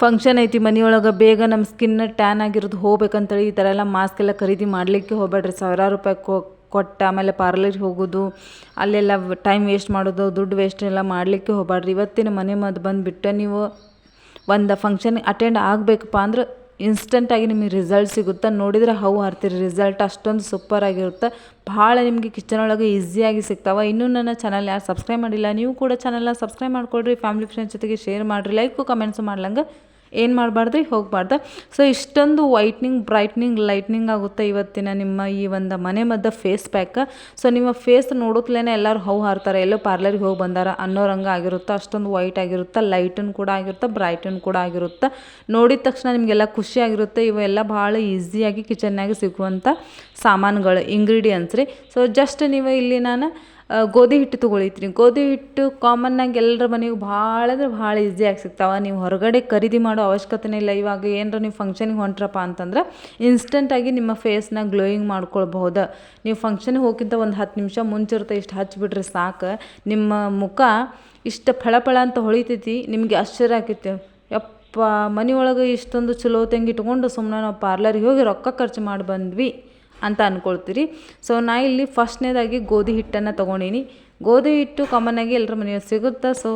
Function ಐತಿ, ಮನೆಯೊಳಗೆ ಬೇಗ ನಮ್ಮ ಸ್ಕಿನ್ ಟ್ಯಾನ್ ಆಗಿರೋದು ಹೋಗ್ಬೇಕಂತೇಳಿ ಈ ಥರ ಎಲ್ಲ ಮಾಸ್ಕ್ ಎಲ್ಲ ಖರೀದಿ ಮಾಡಲಿಕ್ಕೆ ಹೋಗ್ಬೇಡ್ರಿ. ಸಾವಿರಾರು ರೂಪಾಯಿ ಕೊ, ಕೊಟ್ಟು ಆಮೇಲೆ ಪಾರ್ಲರ್ಗೆ ಹೋಗೋದು, ಅಲ್ಲೆಲ್ಲ ಟೈಮ್ ವೇಸ್ಟ್ ಮಾಡೋದು, ದುಡ್ಡು ವೇಸ್ಟ್ ಎಲ್ಲ ಮಾಡಲಿಕ್ಕೆ ಹೋಗ್ಬೇಡ್ರಿ. ಇವತ್ತಿನ ಮನೆ ಮದ್ದು ಬಂದುಬಿಟ್ಟು ನೀವು ಒಂದು ಫಂಕ್ಷನ್ ಅಟೆಂಡ್ ಆಗಬೇಕಪ್ಪ ಅಂದ್ರೆ ಇನ್ಸ್ಟೆಂಟಾಗಿ ನಿಮಗೆ ರಿಸಲ್ಟ್ ಸಿಗುತ್ತೆ? ನೋಡಿದ್ರೆ ಹೌ ಹಾರ್ತೀರಿ ರಿಸಲ್ಟ್ ಅಷ್ಟೊಂದು ಸೂಪರ್ ಆಗಿರುತ್ತೆ. ಭಾಳ ನಿಮಗೆ ಕಿಚನ್ ಒಳಗೆ ಈಸಿಯಾಗಿ ಸಿಗ್ತಾವೆ. ಇನ್ನೂ ನನ್ನ ಚಾನಲ್ ಯಾರು ಸಬ್ಸ್ಕ್ರೈಬ್ ಮಾಡಿಲ್ಲ, ನೀವು ಕೂಡ ಚಾನಲ್ನ ಸಬ್ಸ್ಕ್ರೈಬ್ ಮಾಡ್ಕೊಳ್ರಿ. ಫ್ಯಾಮಿಲಿ ಫ್ರೆಂಡ್ಸ್ ಜೊತೆಗೆ ಶೇರ್ ಮಾಡಿರಿ. ಲೈಕು ಕಮೆಂಟ್ಸು ಮಾಡ್ಲಂಗೆ ಏನು ಮಾಡಬಾರ್ದು? ಹೋಗಬಾರ್ದು. ಸೊ ಇಷ್ಟೊಂದು ವೈಟ್ನಿಂಗ್ ಬ್ರೈಟ್ನಿಂಗ್ ಲೈಟ್ನಿಂಗ್ ಆಗುತ್ತೆ ಇವತ್ತಿನ ನಿಮ್ಮ ಈ ಒಂದು ಮನೆ ಮದ್ದು ಫೇಸ್ ಪ್ಯಾಕ್ ಸೊ ನಿಮ್ಮ ಫೇಸ್ ನೋಡೋತ್ಲೇ ಎಲ್ಲರೂ ಹೌ ಹಾರ್ತಾರೆ. ಎಲ್ಲೋ ಪಾರ್ಲರ್ಗೆ ಹೋಗಿ ಬಂದಾರ ಅನ್ನೋ ರಂಗ ಆಗಿರುತ್ತೆ? ಅಷ್ಟೊಂದು ವೈಟ್ ಆಗಿರುತ್ತೆ? ಲೈಟನ್ ಕೂಡ ಆಗಿರುತ್ತೆ? ಬ್ರೈಟನ್ ಕೂಡ ಆಗಿರುತ್ತೆ? ನೋಡಿದ ತಕ್ಷಣ ನಿಮಗೆಲ್ಲ ಖುಷಿಯಾಗಿರುತ್ತೆ ಇವೆಲ್ಲ ಭಾಳ ಈಸಿಯಾಗಿ ಕಿಚನ್ನಾಗಿ ಸಿಗುವಂಥ ಸಾಮಾನುಗಳು ಇಂಗ್ರೀಡಿಯೆಂಟ್ಸ್ ರೀ. ಸೊ ಜಸ್ಟ್ ನೀವು ಇಲ್ಲಿ ನಾನು ಗೋಧಿ ಹಿಟ್ಟು ತೊಗೊಳಿತ್ರಿ. ಗೋಧಿ ಹಿಟ್ಟು ಕಾಮನ್ನಾಗಿ ಎಲ್ಲರ ಮನೆಗೆ ಭಾಳ ಅಂದ್ರೆ ಭಾಳ ಈಸಿಯಾಗಿ ಸಿಗ್ತಾವೆ. ನೀವು ಹೊರಗಡೆ ಖರೀದಿ ಮಾಡೋ ಅವಶ್ಯಕತೆನೇ ಇಲ್ಲ. ಇವಾಗ ಏನರ ನೀವು ಫಂಕ್ಷನಿಗೆ ಹೊಂಟ್ರಪ್ಪ ಅಂತಂದ್ರೆ ಇನ್ಸ್ಟಂಟಾಗಿ ನಿಮ್ಮ ಫೇಸ್ನ ಗ್ಲೋಯಿಂಗ್ ಮಾಡ್ಕೊಳ್ಬಹುದು. ನೀವು ಫಂಕ್ಷನ್ಗೆ ಹೋಗಿಂತ ಒಂದು ಹತ್ತು ನಿಮಿಷ ಮುಂಚಿರುತ್ತೆ ಇಷ್ಟು ಹಚ್ಚಿಬಿಟ್ರೆ ಸಾಕು. ನಿಮ್ಮ ಮುಖ ಇಷ್ಟು ಫಳಫಳ ಅಂತ ಹೊಳಿತೈತಿ, ನಿಮಗೆ ಆಶ್ಚರ್ಯ ಆಕೈತಿ. ಯಪ್ಪ, ಮನೆಯೊಳಗೆ ಇಷ್ಟೊಂದು ಚಲೋ ತಂಗಿ ಇಟ್ಕೊಂಡು ಸುಮ್ಮನೆ ನಾವು ಪಾರ್ಲರಿಗೆ ಹೋಗಿ ರೊಕ್ಕ ಖರ್ಚು ಮಾಡಿ ಬಂದ್ವಿ. ಅಂತ ಅಂದ್ಕೊಳ್ತೀರಿ ಸೊ ನಾ ಇಲ್ಲಿ ಫಸ್ಟ್ನೇದಾಗಿ ಗೋಧಿ ಹಿಟ್ಟನ್ನು ತೊಗೊಂಡೀನಿ. ಗೋಧಿ ಹಿಟ್ಟು ಕಾಮನ್ನಾಗಿ ಎಲ್ಲರ ಮನೆಯಲ್ಲಿ ಸಿಗುತ್ತೆ? ಸೊ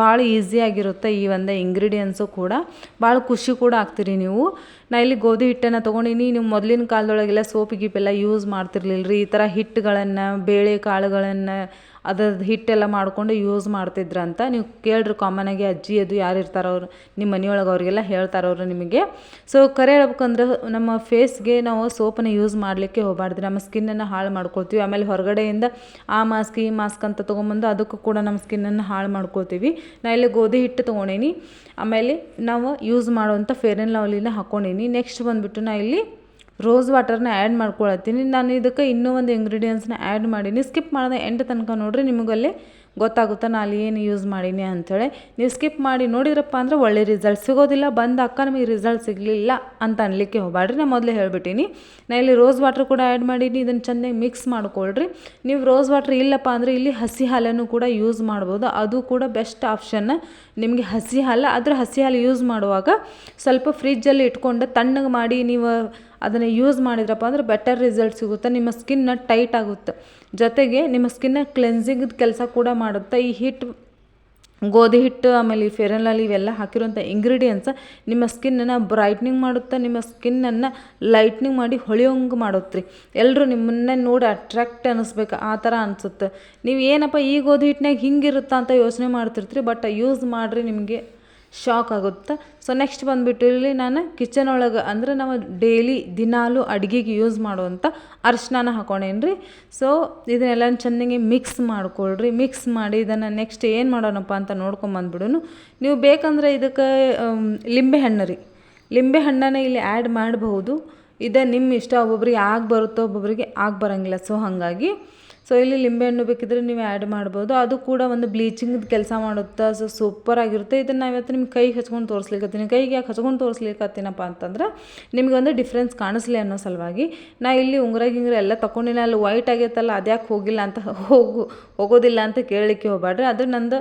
ಭಾಳ ಈಸಿಯಾಗಿರುತ್ತೆ ಈ ಒಂದು ಇಂಗ್ರೀಡಿಯೆಂಟ್ಸು ಕೂಡ. ಭಾಳ ಖುಷಿ ಕೂಡ ಆಗ್ತೀರಿ ನೀವು. ನಾ ಇಲ್ಲಿ ಗೋಧಿ ಹಿಟ್ಟನ್ನು ತೊಗೊಂಡೀನಿ. ನೀವು ಮೊದಲಿನ ಕಾಲದೊಳಗೆಲ್ಲ ಸೋಪ್ ಗೀಪೆಲ್ಲ ಯೂಸ್ ಮಾಡ್ತಿರ್ಲಿಲ್ಲ ರೀ ಈ ಥರ ಹಿಟ್ಟುಗಳನ್ನು, ಬೇಳೆ ಕಾಳುಗಳನ್ನು ಅದ್ರದ್ದು ಹಿಟ್ಟೆಲ್ಲ ಮಾಡಿಕೊಂಡು ಯೂಸ್ ಮಾಡ್ತಿದ್ರಂತ. ನೀವು ಕೇಳ್ರಿ ಕಾಮನಾಗಿ ಅಜ್ಜಿ, ಅದು ಯಾರು ಇರ್ತಾರೋ ಅವ್ರು ನಿಮ್ಮ ಮನೆಯೊಳಗೆ ಅವರಿಗೆಲ್ಲ ಹೇಳ್ತಾರೆ ಅವರು ನಿಮಗೆ. ಸೊ ಕರೆ ಹೇಳ್ಬೇಕಂದ್ರೆ ನಮ್ಮ ಫೇಸ್ಗೆ ನಾವು ಸೋಪನ್ನು ಯೂಸ್ ಮಾಡಲಿಕ್ಕೆ ಹೋಗಬಾರ್ದು ನಮ್ಮ ಸ್ಕಿನ್ನನ್ನು ಹಾಳು ಮಾಡ್ಕೊಳ್ತೀವಿ. ಆಮೇಲೆ ಹೊರಗಡೆಯಿಂದ ಆ ಮಾಸ್ಕ್ ಈ ಮಾಸ್ಕ್ ಅಂತ ತೊಗೊಂಬಂದು ಅದಕ್ಕೂ ಕೂಡ ನಮ್ಮ ಸ್ಕಿನ್ನನ್ನು ಹಾಳು ಮಾಡ್ಕೊಳ್ತೀವಿ. ನಾ ಇಲ್ಲಿ ಗೋಧಿ ಹಿಟ್ಟು ತೊಗೊಂಡೀನಿ. ಆಮೇಲೆ ನಾವು ಯೂಸ್ ಮಾಡುವಂಥ ಫೇರ್ ಆ್ಯಂಡ್ ಲವ್ಲಿನ ಹಾಕ್ಕೊಂಡೀನಿ ನೆಕ್ಸ್ಟ್ ಬಂದುಬಿಟ್ಟು ನಾ ಇಲ್ಲಿ ರೋಸ್ ವಾಟರ್ನ ಆ್ಯಡ್ ಮಾಡ್ಕೊಳತ್ತೀನಿ. ನಾನು ಇದಕ್ಕೆ ಇನ್ನೂ ಒಂದು ಇಂಗ್ರೀಡಿಯೆಂಟ್ಸ್ನ ಆ್ಯಡ್ ಮಾಡೀನಿ. ಸ್ಕಿಪ್ ಮಾಡಿದೆ ಎಂಟು ತನಕ ನೋಡಿರಿ, ನಿಮಗಲ್ಲಿ ಗೊತ್ತಾಗುತ್ತೆ ನಾನು ಅಲ್ಲಿ ಏನು ಯೂಸ್ ಮಾಡೀನಿ ಅಂಥೇಳಿ ನೀವು ಸ್ಕಿಪ್ ಮಾಡಿ ನೋಡಿದ್ರಪ್ಪ ಅಂದರೆ ಒಳ್ಳೆ ರಿಸಲ್ಟ್ ಸಿಗೋದಿಲ್ಲ, ಬಂದ ಅಕ್ಕ ನಮಗೆ ರಿಸಲ್ಟ್ ಸಿಗಲಿಲ್ಲ ಅಂತ ಅನ್ಲಿಕ್ಕೆ ಹೋಗಬೇಡ್ರಿ ನಾನು ಮೊದಲೇ ಹೇಳ್ಬಿಟ್ಟೀನಿ. ನಾ ಇಲ್ಲಿ ರೋಸ್ ವಾಟ್ರ್ ಕೂಡ ಆ್ಯಡ್ ಮಾಡೀನಿ, ಇದನ್ನು ಚೆನ್ನಾಗಿ ಮಿಕ್ಸ್ ಮಾಡ್ಕೊಳ್ರಿ. ನೀವು ರೋಸ್ ವಾಟ್ರ್ ಇಲ್ಲಪ್ಪ ಅಂದರೆ ಇಲ್ಲಿ ಹಸಿ ಹಾಲನ್ನು ಕೂಡ ಯೂಸ್ ಮಾಡ್ಬೋದು. ಅದು ಕೂಡ ಬೆಸ್ಟ್ ಆಪ್ಷನ್ ನಿಮಗೆ ಹಸಿ ಹಾಲು ಆದರೆ ಹಸಿ ಹಾಲು ಯೂಸ್ ಮಾಡುವಾಗ ಸ್ವಲ್ಪ ಫ್ರಿಜ್ಜಲ್ಲಿ ಇಟ್ಕೊಂಡು ತಣ್ಣಗೆ ಮಾಡಿ ನೀವು ಅದನ್ನು ಯೂಸ್ ಮಾಡಿದ್ರಪ್ಪ ಅಂದರೆ ಬೆಟರ್ ರಿಸಲ್ಟ್ ಸಿಗುತ್ತೆ. ನಿಮ್ಮ ಸ್ಕಿನ್ನ ಟೈಟ್ ಆಗುತ್ತೆ. ಜೊತೆಗೆ ನಿಮ್ಮ ಸ್ಕಿನ್ನ ಕ್ಲೆನ್ಸಿಂಗ್ ಕೆಲಸ ಕೂಡ ಮಾಡುತ್ತೆ. ಈ ಹಿಟ್ಟು ಗೋಧಿ ಹಿಟ್ಟು, ಆಮೇಲೆ ಈ ಫೇರ್ ಆ್ಯಂಡ್ ಲವ್ಲಿ ಇವೆಲ್ಲ ಹಾಕಿರುವಂಥ ಇಂಗ್ರೀಡಿಯೆಂಟ್ಸ ನಿಮ್ಮ ಸ್ಕಿನ್ನನ್ನು ಬ್ರೈಟ್ನಿಂಗ್ ಮಾಡುತ್ತೆ. ನಿಮ್ಮ ಸ್ಕಿನ್ನನ್ನು ಲೈಟ್ನಿಂಗ್ ಮಾಡಿ ಹೊಳೆಯೋಂಗೆ ಮಾಡುತ್ತೆ ಎಲ್ಲರೂ ನಿಮ್ಮನ್ನೇ ನೋಡಿ ಅಟ್ರಾಕ್ಟ್ ಅನ್ನಿಸ್ಬೇಕು ಆ ಥರ ಅನಿಸುತ್ತೆ. ನೀವು ಏನಪ್ಪ ಈ ಗೋಧಿ ಹಿಟ್ಟಿನಾಗ ಹಿಂಗಿರುತ್ತಾ ಅಂತ ಯೋಚನೆ ಮಾಡ್ತಿರ್ತೀರಿ ಬಟ್ ಯೂಸ್ ಮಾಡಿರಿ ನಿಮಗೆ. ಶಾಕ್ ಆಗುತ್ತೆ. ಸೊ ನೆಕ್ಸ್ಟ್ ಬಂದುಬಿಟ್ಟು ಇಲ್ಲಿ ನಾನು ಕಿಚನ್ ಒಳಗೆ ಅಂದ್ರೆ ನಾವು ಡೈಲಿ ದಿನಾಲು ಅಡುಗೆಗೆ ಯೂಸ್ ಮಾಡುವಂಥ ಅರ್ಶಿನ ಹಾಕೊಂಡೇನು ರೀ ಸೊ ಇದನ್ನೆಲ್ಲ ಚೆನ್ನಾಗಿ ಮಿಕ್ಸ್ ಮಾಡ್ಕೊಳ್ರಿ. ಮಿಕ್ಸ್ ಮಾಡಿ ಇದನ್ನು ನೆಕ್ಸ್ಟ್ ಏನು ಮಾಡೋಣಪ್ಪ ಅಂತ ನೋಡ್ಕೊಂಬಂದ್ಬಿಡೋನು ನೀವು ಬೇಕಂದ್ರೆ ಇದಕ್ಕೆ ಲಿಂಬೆ ಹಣ್ಣು ರೀ. ಲಿಂಬೆ ಹಣ್ಣನ್ನು ಇಲ್ಲಿ ಆ್ಯಡ್ ಮಾಡಬಹುದು. ಇದೆ ನಿಮ್ಮ ಇಷ್ಟ ಒಬ್ಬೊಬ್ರಿಗೆ ಆಗಿ ಬರುತ್ತೋ ಒಬ್ಬೊಬ್ಬರಿಗೆ ಆಗಿ ಬರೋಂಗಿಲ್ಲ. ಸೊ ಹಾಗಾಗಿ ಸೊ ಇಲ್ಲಿ ಲಿಂಬೆಹಣ್ಣು ಬೇಕಿದ್ರೆ ನೀವು ಆ್ಯಡ್ ಮಾಡ್ಬೋದು. ಅದು ಕೂಡ ಒಂದು ಬ್ಲೀಚಿಂಗ್ ಕೆಲಸ ಮಾಡುತ್ತೆ ಸೊ ಸೂಪರ್ ಆಗಿರುತ್ತೆ. ಇದನ್ನು ನಾವು ಇವತ್ತು ನಿಮ್ಮ ಕೈಗೆ ಹಚ್ಕೊಂಡು ತೋರಿಸ್ಲಿಕ್ಕತ್ತೀನಿ ಕೈಗೆ ಯಾಕೆ ಹಚ್ಕೊಂಡು ತೋರಿಸ್ಲಿಕ್ಕತ್ತೀನಪ್ಪ ಅಂತಂದ್ರೆ, ನಿಮಗೆ ಒಂದು ಡಿಫ್ರೆನ್ಸ್ ಕಾಣಿಸ್ಲಿ ಅನ್ನೋ ಸಲುವಾಗಿ, ನಾ ಇಲ್ಲಿ ಉಂಗುರ ಗಿಂಗ್ರ ಎಲ್ಲ ತಗೊಂಡಿನ ಅಲ್ಲಿ ವೈಟ್ ಆಗೈತಲ್ಲ, ಅದ್ಯಾಕೆ ಹೋಗಿಲ್ಲ ಅಂತ ಹೋಗು, ಹೋಗೋದಿಲ್ಲ ಅಂತ ಕೇಳಲಿಕ್ಕೆ ಹೋಗ್ಬೇಡ್ರಿ ಅದು ನಂದು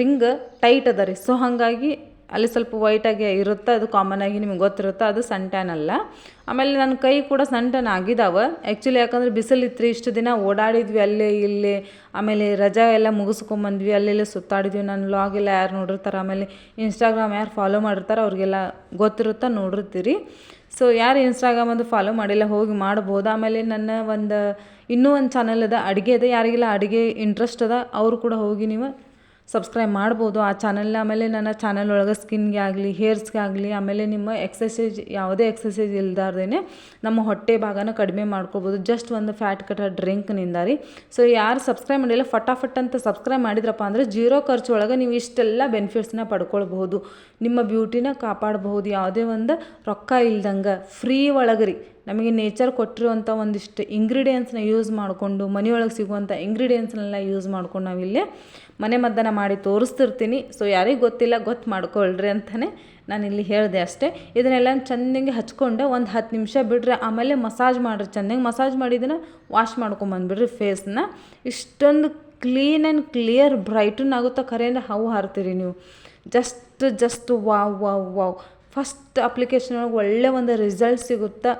ರಿಂಗ್ ಟೈಟ್ ಅದ ರೀ. ಸೊ ಹಾಗಾಗಿ ಅಲ್ಲಿ ಸ್ವಲ್ಪ ವೈಟಾಗಿ ಇರುತ್ತೆ ಅದು ಕಾಮನ್ ಆಗಿ ನಿಮ್ಗೆ ಗೊತ್ತಿರುತ್ತೆ, ಅದು ಸನ್ ಟ್ಯಾನ್ ಅಲ್ಲ. ಆಮೇಲೆ ನನ್ನ ಕೈ ಕೂಡ ಸನ್ ಟ್ಯಾನ್ ಆಗಿದಾವೆ. ಆ್ಯಕ್ಚುಲಿ ಯಾಕಂದ್ರೆ ಬಿಸಿಲಿತ್ತು ಇಷ್ಟು ದಿನ ಓಡಾಡಿದ್ವಿ ಅಲ್ಲಿ ಇಲ್ಲಿ, ಆಮೇಲೆ ರಜಾ ಎಲ್ಲ ಮುಗಿಸ್ಕೊಂಬಂದ್ವಿ ಅಲ್ಲೆಲ್ಲ ಸುತ್ತಾಡಿದ್ವಿ. ನನ್ನ ಎಲ್ಲ ಯಾರು ನೋಡಿರ್ತಾರೆ, ಆಮೇಲೆ ಇನ್ಸ್ಟಾಗ್ರಾಮ್ ಯಾರು ಫಾಲೋ ಮಾಡಿರ್ತಾರೆ, ಅವ್ರಿಗೆಲ್ಲ ಗೊತ್ತಿರುತ್ತೆ ನೋಡಿರ್ತೀರಿ. ಸೊ ಯಾರು ಇನ್ಸ್ಟಾಗ್ರಾಮ್ ಅದು ಫಾಲೋ ಮಾಡಿಲ್ಲ, ಹೋಗಿ ಮಾಡ್ಬೋದು. ಆಮೇಲೆ ನನ್ನ ಒಂದು, ಇನ್ನೂ ಒಂದು ಚಾನಲ್ ಅದ, ಅಡುಗೆ ಅದ. ಯಾರಿಗೆಲ್ಲ ಅಡುಗೆ ಇಂಟ್ರೆಸ್ಟ್ ಅದ, ಅವರು ಕೂಡ ಹೋಗಿ ನೀವು ಸಬ್ಸ್ಕ್ರೈಬ್ ಮಾಡ್ಬೋದು. ಆ ಚಾನಲ್ ಆಮೇಲೆ ನನ್ನ ಚಾನಲ್ ಒಳಗೆ ಸ್ಕಿನ್ಗೆ ಆಗಲಿ, ಹೇರ್ಸ್ಗೆ ಆಗಲಿ, ಆಮೇಲೆ ನಿಮ್ಮ ಎಕ್ಸಸೈಜ್ ಯಾವುದೇ ಎಕ್ಸಸೈಜ್ ಇಲ್ದಾರ್ದೇ ನಮ್ಮ ಹೊಟ್ಟೆ ಭಾಗನ ಕಡಿಮೆ ಮಾಡ್ಕೋಬೋದು. ಜಸ್ಟ್ ಒಂದು ಫ್ಯಾಟ್ ಕಟ್ಟರ್ ಡ್ರಿಂಕ್ನಿಂದ ರೀ. ಸೊ ಯಾರು ಸಬ್ಸ್ಕ್ರೈಬ್ ಮಾಡಿಲ್ಲ, ಫಟಾಫಟ್ ಅಂತ ಸಬ್ಸ್ಕ್ರೈಬ್ ಮಾಡಿದ್ರಪ್ಪ ಅಂದರೆ ಜೀರೋ ಖರ್ಚು ಒಳಗೆ ನೀವು ಇಷ್ಟೆಲ್ಲ ಬೆನಿಫಿಟ್ಸ್ನ ಪಡ್ಕೊಳ್ಬಹುದು. ನಿಮ್ಮ ಬ್ಯೂಟಿನ ಕಾಪಾಡಬಹುದು. ಯಾವುದೇ ಒಂದು ರೊಕ್ಕ ಇಲ್ದಂಗೆ ಫ್ರೀ ಒಳಗೆ ರೀ. ನಮಗೆ ನೇಚರ್ ಕೊಟ್ಟಿರುವಂಥ ಒಂದಿಷ್ಟು ಇಂಗ್ರೀಡಿಯೆಂಟ್ಸ್ನ ಯೂಸ್ ಮಾಡಿಕೊಂಡು, ಮನೆಯೊಳಗೆ ಸಿಗುವಂಥ ಇಂಗ್ರೀಡಿಯೆಂಟ್ಸ್ನೆಲ್ಲ ಯೂಸ್ ಮಾಡ್ಕೊಂಡು ನಾವಿಲ್ಲಿ ಮನೆ ಮದ್ದನ್ನು ಮಾಡಿ ತೋರಿಸ್ತಿರ್ತೀನಿ. ಸೊ ಯಾರಿಗೆ ಗೊತ್ತಿಲ್ಲ ಗೊತ್ತು ಮಾಡ್ಕೊಳ್ರಿ ಅಂತಲೇ ಇಲ್ಲಿ ಹೇಳಿದೆ ಅಷ್ಟೇ. ಇದನ್ನೆಲ್ಲ ಚೆನ್ನಾಗಿ ಹಚ್ಕೊಂಡು ಒಂದು ಹತ್ತು ನಿಮಿಷ ಬಿಡ್ರಿ. ಆಮೇಲೆ ಮಸಾಜ್ ಮಾಡಿರಿ ಚೆನ್ನಾಗಿ ಮಸಾಜ್ ಮಾಡಿದ್ದನ್ನು ವಾಶ್ ಮಾಡ್ಕೊಂಬಂದ್ಬಿಡ್ರಿ ಫೇಸ್ನ ಇಷ್ಟೊಂದು ಕ್ಲೀನ್ ಆ್ಯಂಡ್ ಕ್ಲಿಯರ್ ಬ್ರೈಟನ್ ಆಗುತ್ತಾ ಖರೇನ ಹೌ ಹಾರ್ತೀರಿ ನೀವು. Just just wow wow wow first application ಒಳಗೆ ಒಳ್ಳೆ ಒಂದು ರಿಸಲ್ಟ್ ಸಿಗುತ್ತಾ.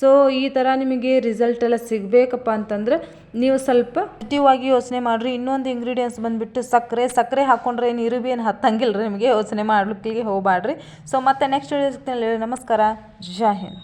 ಸೊ ಈ ಥರ ನಿಮಗೆ ರಿಸಲ್ಟ್ ಎಲ್ಲ ಸಿಗಬೇಕಪ್ಪ ಅಂತಂದ್ರೆ ನೀವು ಸ್ವಲ್ಪ ಪಾಸಿಟಿವ್ ಆಗಿ ಯೋಚನೆ ಮಾಡಿರಿ. ಇನ್ನೊಂದು ಇಂಗ್ರೀಡಿಯೆಂಟ್ಸ್ ಬಂದುಬಿಟ್ಟು ಸಕ್ಕರೆ ಸಕ್ಕರೆ ಹಾಕ್ಕೊಂಡ್ರೆ ಏನು ಇರುಬಿ ಏನು ಹತ್ತಂಗಿಲ್ಲ ರೀ ನಿಮಗೆ? ಯೋಚನೆ ಮಾಡ್ಲಿಕ್ಕೆ ಹೋಗಬೇಡ್ರಿ ಸೊ ಮತ್ತೆ ನೆಕ್ಸ್ಟ್ ನಮಸ್ಕಾರ. ಜೈ ಹಿಂದ್.